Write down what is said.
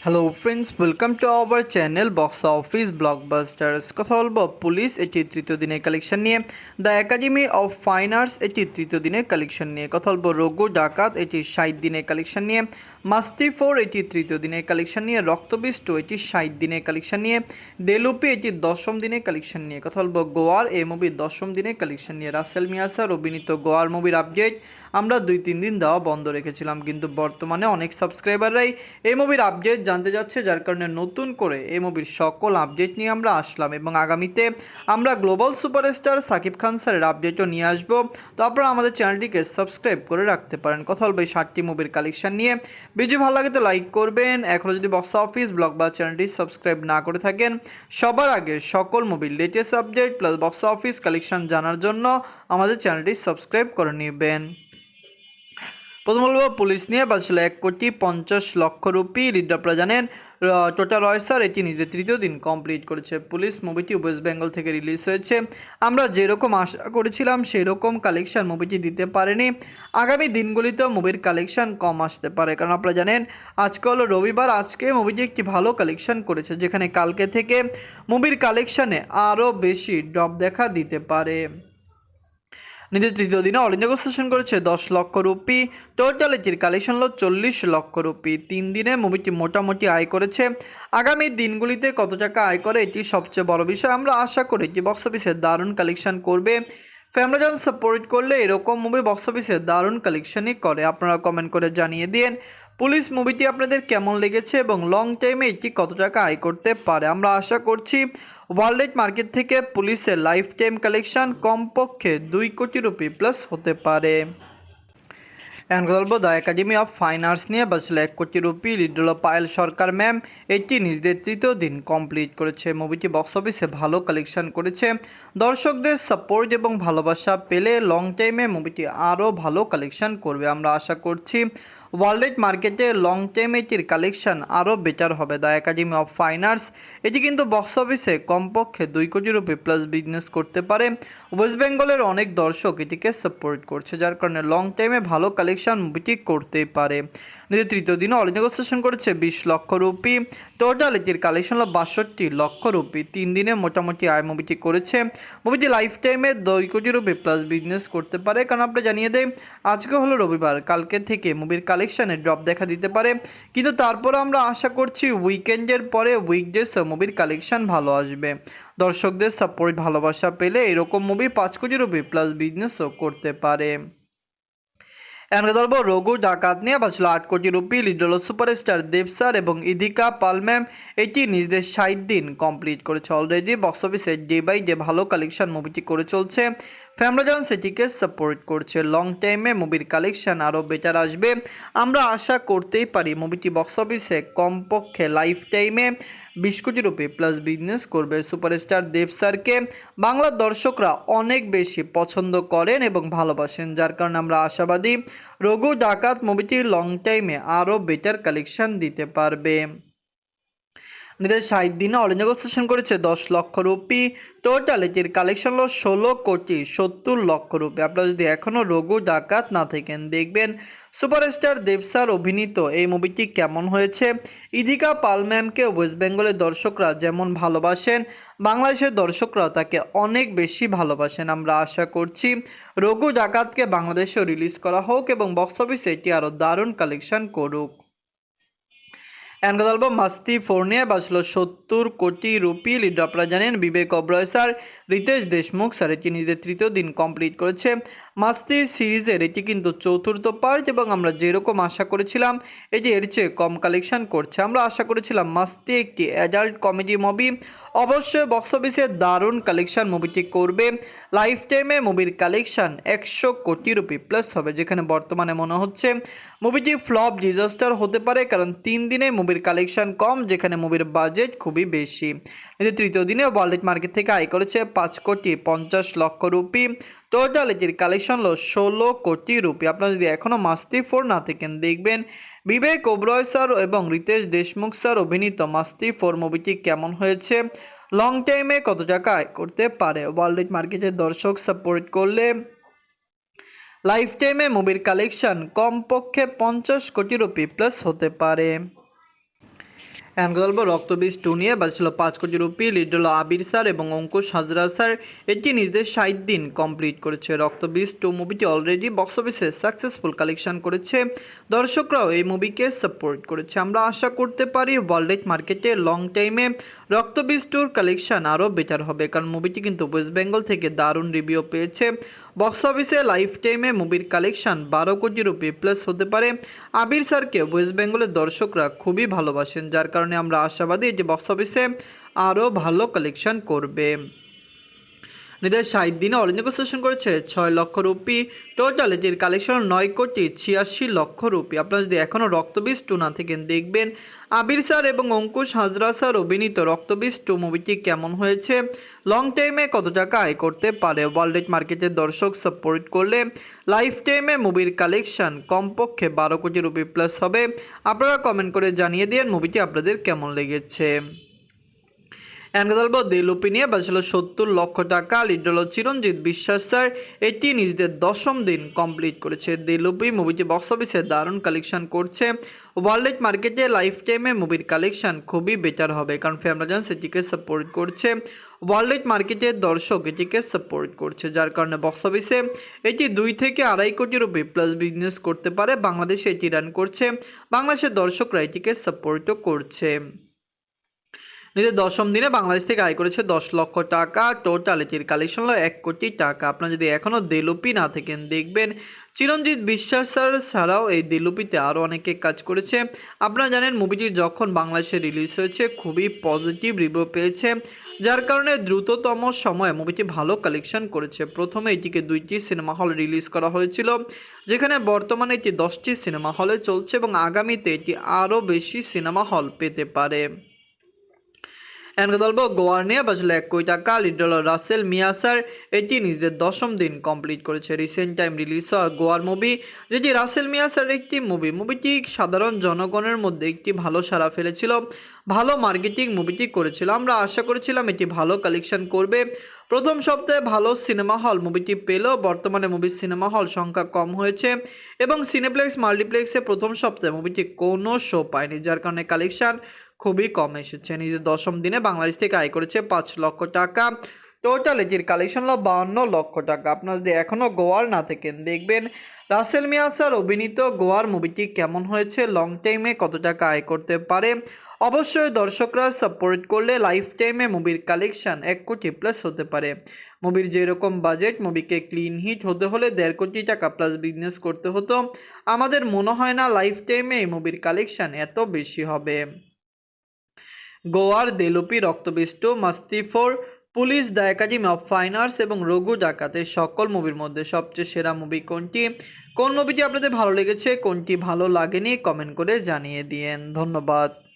Hello friends welcome to our channel box office blockbusters কথা বলব police এটি তৃতীয় দিনের কালেকশন নিয়ে the academy of fine arts এটি তৃতীয় দিনের কালেকশন নিয়ে কথা বলব রঘু ডাকাত এটি ষাট দিনের কালেকশন নিয়ে মাস্তি ফোর এটি তৃতীয় দিনের কালেকশন নিয়ে, রক্তবিষ্ট এটি ষাট দিনের কালেকশন নিয়ে, দেলুপি এটি দশম দিনের কালেকশন নিয়ে। কথা বলব গোয়ার, এই মুভির দশম দিনের কালেকশন নিয়ে। রাসেল মিয়াসার অভিনীত গোয়ার মুভির আপডেট আমরা দুই তিন দিন দেওয়া বন্ধ রেখেছিলাম, কিন্তু বর্তমানে অনেক সাবস্ক্রাইবাররাই এই মুভির আপডেট জানতে যাচ্ছে, যার কারণে নতুন করে এই মুভির সকল আপডেট নিয়ে আমরা আসলাম এবং আগামীতে আমরা গ্লোবাল সুপারস্টার সাকিব খান স্যারের আপডেটও নিয়ে আসব। তো আপনারা আমাদের চ্যানেলটিকে সাবস্ক্রাইব করে রাখতে পারেন। কথা বলব এই ষাটটি মুভির কালেকশন নিয়ে। ভিডিও ভালো লাগে তো লাইক করবেন। এখনও যদি বক্স অফিস ব্লগ বা চ্যানেলটি সাবস্ক্রাইব না করে থাকেন, সবার আগে সকল মুভির latest update plus box office collection জানার জন্য আমাদের চ্যানেলটি সাবস্ক্রাইব করে নেবেন। প্রথম বলব পুলিশ নিয়ে বাঁচল এক কোটি পঞ্চাশ লক্ষ রুপি। লিড আপনারা জানেন টোটা রয় স্যার এটি নিজের তৃতীয় দিন কমপ্লিট করেছে। পুলিশ মুভিটি ওয়েস্ট বেঙ্গল থেকে রিলিজ হয়েছে। আমরা যেরকম আশা করেছিলাম সেই রকম কালেকশান মুভিটি দিতে পারেনি। আগামী দিনগুলিতেও মুভির কালেকশান কম আসতে পারে। কারণ আপনারা জানেন, আজকে হলো রবিবার, আজকে মুভিটি একটি ভালো কালেকশন করেছে, যেখানে কালকে থেকে মুভির কালেকশানে আরও বেশি ড্রপ দেখা দিতে পারে। নিজের তৃতীয় দিনে অল ইন্ডিয়া সেশন করেছে, দশ লক্ষ রুপি। টোটাল এটির কালেকশন হলো চল্লিশ লক্ষ রুপি। তিন দিনে মুভিটি মোটামুটি আয় করেছে। আগামী দিনগুলিতে কত টাকা আয় করে, এটি সবচেয়ে বড় বিষয়। আমরা আশা করি এটি বক্স অফিসে দারুণ কালেকশন করবে। ফ্যামিলিজন সাপোর্ট করলে এরকম মুভি বক্স অফিসে দারুণ কালেকশনই করে। আপনারা কমেন্ট করে জানিয়ে দিন। পুলিশ মুভিটি আপনাদের কেমন লেগেছে এবং লং টাইমে এটি কত টাকা আয় করতে পারে? আমরা আশা করছি ওয়ার্ল্ড মার্কেট থেকে পুলিশের লাইফ টাইম কালেকশন কমপক্ষে দুই কোটি রুপি প্লাস হতে পারে। এখন কথা বলব the academy of fine arts নিয়ে বাঁচল এক কোটি রুপি লিডল পায়েল সরকার ম্যাম এটি নিজেদের তৃতীয় দিন কমপ্লিট করেছে। মুভিটি বক্স অফিসে ভালো কালেকশন করেছে। দর্শকদের সাপোর্ট এবং ভালোবাসা পেলে লং টাইমে মুভিটি আরও ভালো কালেকশন করবে। আমরা আশা করছি ওয়ার্ল্ড মার্কেটে লং টাইম এটির কালেকশন আরও বেটার হবে। The academy of fine arts এটি কিন্তু বক্স অফিসে কমপক্ষে দুই কোটি রুপি প্লাস বিজনেস করতে পারে। ওয়েস্ট বেঙ্গলের অনেক দর্শক এটিকে সাপোর্ট করছে, যার কারণে লং টাইমে ভালো কালেকশন মুভিটি করতেই পারে। নিজের তৃতীয় দিনে অল নেগোসিয়েশন করেছে বিশ লক্ষ রুপি। টোটাল এটির কালেকশন হলো বাষট্টি লক্ষ রুপি। তিন দিনে মোটামুটি আয় মুভিটি করেছে। মুভিটি লাইফ টাইমে দুই কোটি রুপি প্লাস বিজনেস করতে পারে। কারণ আপনি জানিয়ে দেয় আজকে হলো রবিবার, কালকে থেকে মুভির কালেকশানে ড্রপ দেখা দিতে পারে। কিন্তু তারপর আমরা আশা করছি উইকেন্ডের পরে উইকডেস মুভির কালেকশান ভালো আসবে। দর্শকদের সাপোর্ট ভালোবাসা পেলে এরকম মুভি পাঁচ কোটি রুপি প্লাস বিজনেসও করতে পারে। ধরবো, রঘু ডাকাত নিয়ে বাঁচলো আট কোটি rupee little superstar Dev sir এবং ইদিকা পাল ম্যাম। এটি নিজেদের ষাট দিন কমপ্লিট করেছে অলরেডি বক্স অফিসে ডে বাই ডে ভালো কালেকশন মুভিটি করে চলছে। ফ্যামরাজন সেটিকে সাপোর্ট করছে। লং টাইমে মুভির কালেকশন আরও বেটার আসবে। আমরা আশা করতেই পারি মুভিটি বক্স অফিসে কমপক্ষে লাইফ টাইমে বিশ কোটি রুপি প্লাস বিজনেস করবে সুপারস্টার দেব স্যারকে। বাংলার দর্শকরা অনেক বেশি পছন্দ করেন এবং ভালোবাসেন, যার কারণে আমরা আশাবাদী। রঘু ডাকাত মুভিটি লং টাইমে আরও বেটার কালেকশন দিতে পারবে নিজের ষাট দিনে অল নেগোসিয়েশন করেছে দশ লক্ষ রুপি। টোটাল এটির কালেকশন হলো ষোলো কোটি সত্তর লক্ষ রুপি। আপনারা যদি এখনও রঘু ডাকাত না থাকেন, দেখবেন সুপারস্টার দেবসার অভিনীত এই মুভিটি কেমন হয়েছে? ইদিকা পাল ম্যামকে ওয়েস্ট বেঙ্গলের দর্শকরা যেমন ভালোবাসেন, বাংলাদেশের দর্শকরা তাকে অনেক বেশি ভালোবাসেন। আমরা আশা করছি রঘু ডাকাতকে বাংলাদেশেও রিলিজ করা হোক এবং বক্স অফিসে এটি আরও দারুণ কালেকশন করুক। গল্প মাস্তি ফোর নিয়ে সত্তর কোটি রুপি। লিড জানেন বিবেক অব্রয় স্যার। রিতেশ দেশমুখ স্যার, এটি নিজেদের তৃতীয় দিন কমপ্লিট করেছে। মাস্তি সিরিজের এটি কিন্তু চতুর্থ পার্ট এবং আমরা যেরকম আশা করেছিলাম এই যে এর চেয়ে কম কালেকশন করছে। আমরা আশা করেছিলাম মাস্তি একটি অ্যাডাল্ট কমেডি মুভি অবশ্যই বক্স অফিসে দারুণ কালেকশন মুভিটি করবে। লাইফ টাইমে মুভির কালেকশন একশো কোটি রুপি প্লাস হবে, যেখানে বর্তমানে মনে হচ্ছে মুভিটি ফ্লপ ডিজাস্টার হতে পারে, কারণ তিন দিনে মুভির কালেকশন কম, যেখানে মুভির বাজেট খুবই বেশি। এতে তৃতীয় দিনে ওয়ার্ল্ড মার্কেট থেকে আয় করেছে পাঁচ কোটি পঞ্চাশ লক্ষ রুপি। টোটাল এটির কালেকশন হলো ষোলো কোটি রুপি। আপনারা যদি এখনও মাস্তি ফোর না থাকেন, দেখবেন বিবেক ওব্রয় স্যার এবং রিতেশ দেশমুখ স্যার অভিনীত মাস্তি ফোর মুভিটি কেমন হয়েছে লং টাইমে কত টাকা আয় করতে পারে? ওয়ার্ল্ড মার্কেটের দর্শক সাপোর্ট করলে লাইফ টাইমে মুভির কালেকশন কমপক্ষে পঞ্চাশ কোটি রুপি প্লাস হতে পারে। এখন কথা বলব রক্তবীজ টু নিয়ে বাজছিল পাঁচ কোটি রুপি লিড হলো আবির স্যার এবং অঙ্কুশ হাজরা স্যার। এটি নিজেদের ষাট দিন কমপ্লিট করেছে। রক্তবীজ টু মুভিটি অলরেডি বক্স অফিসে সাকসেসফুল কালেকশন করেছে। দর্শকরাও এই মুভিকে সাপোর্ট করেছে। আমরা আশা করতে পারি ওয়ার্ল্ড মার্কেটে লং টাইমে রক্তবীজ টুর কালেকশন আরও বেটার হবে। কারণ মুভিটি কিন্তু ওয়েস্ট বেঙ্গল থেকে দারুণ রিভিউ পেয়েছে। বক্স অফিসে লাইফ টাইমে মুভির কালেকশন বারো কোটি রুপি প্লাস হতে পারে। আবির স্যারকে ওয়েস্ট বেঙ্গলের দর্শকরা খুবই ভালোবাসেন, যার কারণে আমরা আশাবাদী এটি বক্স অফিসে আরও ভালো কালেকশন করবে। নিজের ষাট দিনে অল নেগোসিয়েশন করেছে, ছয় লক্ষ রুপি। টোটাল এটির কালেকশন নয় কোটি ছিয়াশি লক্ষ রুপি। আপনারা যদি এখনও রক্তবীজ টু না থাকেন দেখবেন, আবির স্যার এবং অঙ্কুশ হাজরা স্যার অভিনীত রক্তবীজ টু মুভিটি কেমন হয়েছে? লং টাইমে কত টাকা আয় করতে পারে? ওয়ার্ল্ড মার্কেটের দর্শক সাপোর্ট করলে লাইফ টাইমে মুভির কালেকশন কমপক্ষে বারো কোটি রুপি প্লাস হবে। আপনারা কমেন্ট করে জানিয়ে দিন মুভিটি আপনাদের কেমন লেগেছে। বলব দেলুপি নিয়ে বাজছিল সত্তর লক্ষ টাকা। লিড চিরঞ্জিত বিশ্বাস স্যার। এটি নিজেদের দশম দিন কমপ্লিট করেছে। দেলুপি মুভিটি বক্স অফিসে দারুণ কালেকশন করছে। ওয়ার্ল্ড মার্কেটে লাইফ টাইমে মুভির কালেকশন খুবই বেটার হবে, কারণ ফ্যামিলাজন্স এটিকে সাপোর্ট করছে। ওয়ার্ল্ড মার্কেটের দর্শক এটিকে সাপোর্ট করছে, যার কারণে বক্স অফিসে এটি দুই থেকে আড়াই কোটি রুপি প্লাস বিজনেস করতে পারে। বাংলাদেশে এটি রান করছে। বাংলাদেশের দর্শকরা এটিকে সাপোর্টও করছে। নিজের দশম দিনে বাংলাদেশ থেকে আয় করেছে দশ লক্ষ টাকা। টোটাল এটির কালেকশন হলো এক কোটি টাকা। আপনারা যদি এখনও দেলুপি না থাকেন, দেখবেন চিরঞ্জিত বিশ্বাস স্যার ছাড়াও এই দেলুপিতে আরও অনেকে কাজ করেছে। আপনারা জানেন মুভিটি যখন বাংলাদেশে রিলিজ হয়েছে, খুবই পজিটিভ রিভিউ পেয়েছে। যার কারণে দ্রুততম সময়ে মুভিটি ভালো কালেকশন করেছে। প্রথমে এটিকে দুইটি সিনেমা হল রিলিজ করা হয়েছিল, যেখানে বর্তমানে এটি দশটি সিনেমা হলে চলছে এবং আগামীতে এটি আরও বেশি সিনেমা হল পেতে পারে। এখন গোয়ার নিয়ে বাজলো এক কোটি টাকা লিডল রাসেল মিয়াসার এটি নিজেদের দশম দিন কমপ্লিট করেছে। রিসেন্ট টাইম রিলিজ হওয়া গোয়ার মুভি, যেটি রাসেল মিয়াসার একটি মুভি। মুভিটি সাধারণ জনগণের মধ্যে একটি ভালো সাড়া ফেলেছিল। ভালো মার্কেটিং মুভিটি করেছিল। আমরা আশা করেছিলাম এটি ভালো কালেকশন করবে। প্রথম সপ্তাহে ভালো সিনেমা হল মুভিটি পেলেও বর্তমানে মুভির সিনেমা হল সংখ্যা কম হয়েছে এবং সিনেপ্লেক্স, মাল্টিপ্লেক্সে প্রথম সপ্তাহে মুভিটি কোনো শো পায়নি, যার কারণে কালেকশন খুবই কম এসেছে। নিজের দশম দিনে বাংলাদেশ থেকে আয় করেছে পাঁচ লক্ষ টাকা। টোটাল এটির কালেকশন হলো বাউন্ন লক্ষ টাকা। আপনারা যদি এখনও গোয়ার না থাকেন, দেখবেন রাসেল মিয়া স্যার অভিনীত গোয়ার মুভিটি কেমন হয়েছে লং টাইমে কত টাকা আয় করতে পারে। অবশ্যই দর্শকরা সাপোর্ট করলে লাইফ টাইমে মুভির কালেকশন এক কোটি প্লাস হতে পারে। মুভির যেরকম বাজেট মুভিকে ক্লিন হিট হতে হলে দেড় কোটি টাকা প্লাস বিজনেস করতে হতো। আমাদের মনে হয় না লাইফ টাইমে এই মুভির কালেকশন এত বেশি হবে। গোয়ার Delupi রক্তবিষ্ট, Masti four, police the academy of fine arts এবং রঘু ডাকাতের সকল মুভির মধ্যে সবচেয়ে সেরা মুভি কোনটি? কোন মুভিটি আপনাদের ভালো লেগেছে, কোনটি ভালো লাগেনি, কমেন্ট করে জানিয়ে দিয়েন। ধন্যবাদ।